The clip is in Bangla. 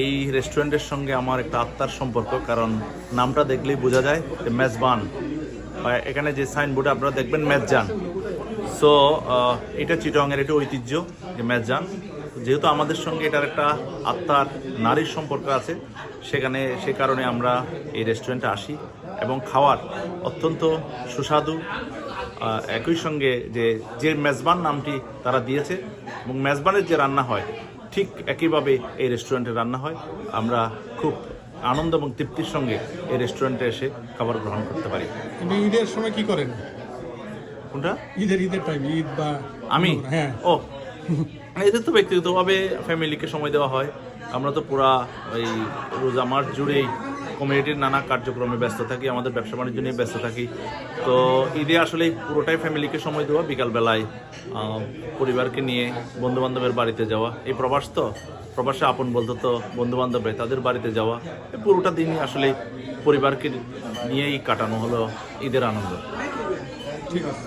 এই রেস্টুরেন্টের সঙ্গে আমার একটা আত্মার সম্পর্ক, কারণ নামটা দেখলেই বোঝা যায় যে মেজবান। বা এখানে যে সাইনবোর্ডে আপনারা দেখবেন, মেজজান। সো এটা চিটংয়ের একটা ঐতিহ্য যে মেজজান। যেহেতু আমাদের সঙ্গে এটার একটা আত্মার, নারীর সম্পর্ক আছে, সেখানে, সে কারণে আমরা এই রেস্টুরেন্টে আসি। এবং খাওয়ার অত্যন্ত সুস্বাদু একই সঙ্গে যে যে মেজবান নামটি তারা দিয়েছে, এবং মেজবানের যে রান্না হয় ঠিক একইভাবে এই রেস্টুরেন্টে রান্না হয়। আমরা খুব আনন্দ এবং তৃপ্তির সঙ্গে এই রেস্টুরেন্টে এসে খাবার গ্রহণ করতে পারি। ঈদের সময় কি করেন? কোনটা? ঈদের ঈদের টাইম ঈদ বা আমি? হ্যাঁ। ও। এদের তো ব্যক্তিগতভাবে ফ্যামিলিকে সময় দেওয়া হয়। আমরা তো পুরা ওই রোজা মাস জুড়েই কমিউনিটির নানা কার্যক্রমে ব্যস্ত থাকি, আমাদের ব্যবসা বাণিজ্য নিয়ে ব্যস্ত থাকি। তো ঈদে আসলে পুরোটাই ফ্যামিলিকে সময় দেওয়া, বিকালবেলায় পরিবারকে নিয়ে বন্ধু বান্ধবের বাড়িতে যাওয়া। এই প্রবাস তো, প্রবাসে আপন বলতে তো বন্ধু বান্ধব তাদের বাড়িতে যাওয়া। পুরোটা দিনই আসলে পরিবারকে নিয়েই কাটানো হলো ঈদের আনন্দ। ঠিক আছে।